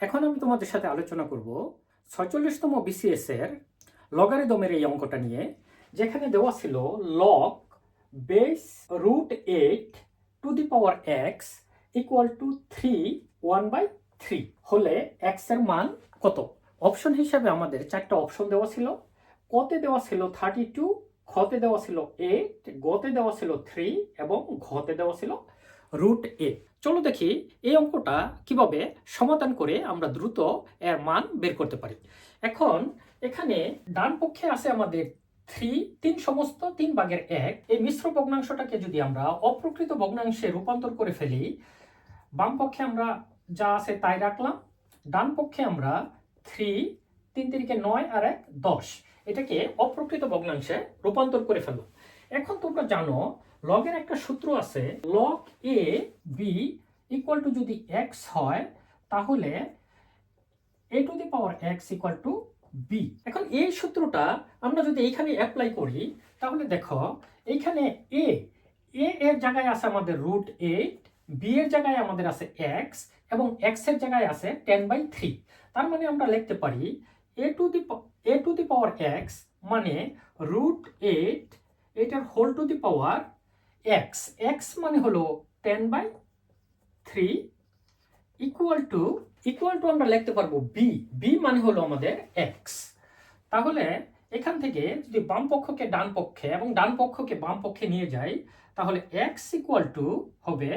এখন আমি তোমাদের সাথে আলোচনা করব ছয়চল্লিশতম বিসিএস এর লগারিদমের এই অঙ্কটা নিয়ে, যেখানে দেওয়া ছিল log base root eight to the power x equal to three one by three হলে এক্সের মান কত? অপশন হিসাবে আমাদের চারটা অপশন দেওয়া ছিল। কতে দেওয়া ছিল থার্টি টু খতে দেওয়া ছিল এইট গতে দেওয়া ছিল থ্রি এবং ঘতে দেওয়া ছিল রুট এ চলো দেখি এই অঙ্কটা কীভাবে সমাধান করে আমরা দ্রুত এর মান বের করতে পারি। এখন এখানে ডান পক্ষে আছে আমাদের থ্রি তিন সমস্ত, তিন ভাগের এক। এই মিশ্র ভগ্নাংশটাকে যদি আমরা অপ্রকৃত ভগ্নাংশে রূপান্তর করে ফেলি, বাম পক্ষে আমরা যা আছে তাই রাখলাম। ডান পক্ষে আমরা থ্রি তিন তিরিকে নয় আর এক, দশ। এটাকে অপ্রকৃত ভগ্নাংশে রূপান্তর করে ফেললাম। এখন তোমরা জানো, লগের একটা সূত্র আছে log A B equal to যদি এক্স হয়, তাহলে A to the power x equal to B এখন এই সূত্রটা আমরা যদি এইখানে অ্যাপ্লাই করি, তাহলে দেখো, এইখানে এ এ এর জায়গায় আছে আমাদের রুট এইট বি এর জায়গায় আমাদের আছে এক্স এবং এক্সের জায়গায় আছে টেন বাই থ্রি তার মানে আমরা লিখতে পারি A to the A to the power x মানে রুট এইট এটার whole to the power x x মানে হলো ten by three equal to equal to আমরা লিখতে পারব বি বি মানে হলো আমাদের এক্স তাহলে এখান থেকে যদি বাম পক্ষকে ডান পক্ষে এবং ডান পক্ষকে বাম পক্ষে নিয়ে যাই, তাহলে এক্স ইকুয়াল টু হবে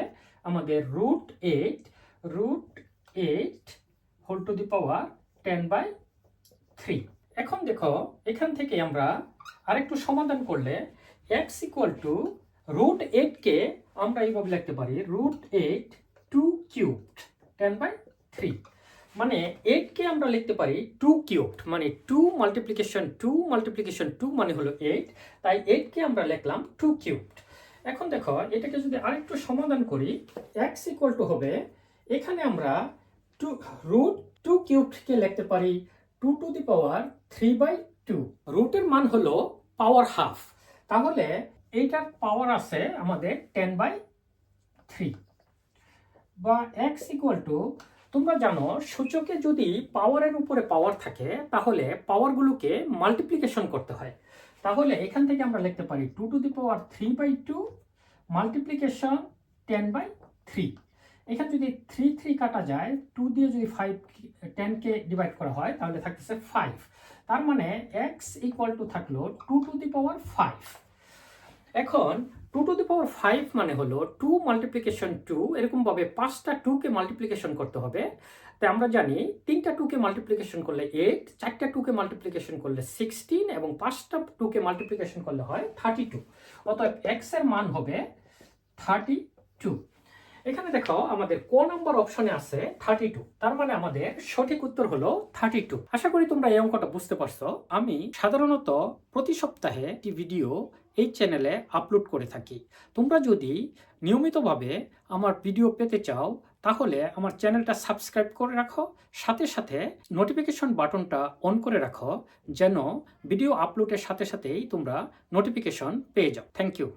আমাদের root eight root eight whole to the power ten by three এখন দেখো, এখান থেকে আমরা আরেকটু সমাধান করলে এক্স ইকুয়াল টু রুট এইটকে আমরা এইভাবে লিখতে পারি root eight two cubed ten by three মানে এইটকে আমরা লিখতে পারি টু কিউবড মানে two multiplication two multiplication two মানে হলো এইট তাই এইটকে আমরা লিখলাম টু কিউবড এখন দেখো, এটাকে যদি আরেকটু সমাধান করি এক্স ইকুয়াল টু হবে, এখানে আমরা টু রুট টু কিউবডকে লিখতে পারি two to the power three by two. রুটের মান হলো পাওয়ার হাফ। তাহলে এইটার পাওয়ার আছে আমাদের টেন বাই থ্রি। বা এক্স ইকুয়াল টু তোমরা জানো সূচকে যদি পাওয়ারের উপরে পাওয়ার থাকে তাহলে পাওয়ারগুলোকে মাল্টিপ্লিকেশন করতে হয়। তাহলে এখান থেকে আমরা লিখতে পারি two to the power three by two multiplication ten by three. এখানে যদি থ্রি থ্রি কাটা যায় টু দিয়ে যদি ফাইভ টেনকে ডিভাইড করা হয়, তাহলে থাকতেছে ফাইভ তার মানে এক্স ইকুয়াল টু থাকল two to the power five এখন two to the power five মানে হলো টু মাল্টিপ্লিকেশন টু এরকমভাবে পাঁচটা টুকে মাল্টিপ্লিকেশন করতে হবে। তাই আমরা জানি তিনটা টুকে মাল্টিপ্লিকেশন করলে এইট চারটা টুকে মাল্টিপ্লিকেশন করলে সিক্সটিন এবং পাঁচটা টুকে মাল্টিপ্লিকেশন করলে হয় থার্টি টু অতএব এক্সের মান হবে থার্টি টু এখানে দেখো আমাদের ক নাম্বার অপশনে আছে থার্টি টু তার মানে আমাদের সঠিক উত্তর হলো থার্টি টু আশা করি তোমরা এই অঙ্কটা বুঝতে পারছ। আমি সাধারণত প্রতি সপ্তাহে একটি ভিডিও এই চ্যানেলে আপলোড করে থাকি। তোমরা যদি নিয়মিতভাবে আমার ভিডিও পেতে চাও, তাহলে আমার চ্যানেলটা সাবস্ক্রাইব করে রাখো। সাথে সাথে নোটিফিকেশন বাটনটা অন করে রাখো, যেন ভিডিও আপলোডের সাথে সাথেই তোমরা নোটিফিকেশন পেয়ে যাও। Thank you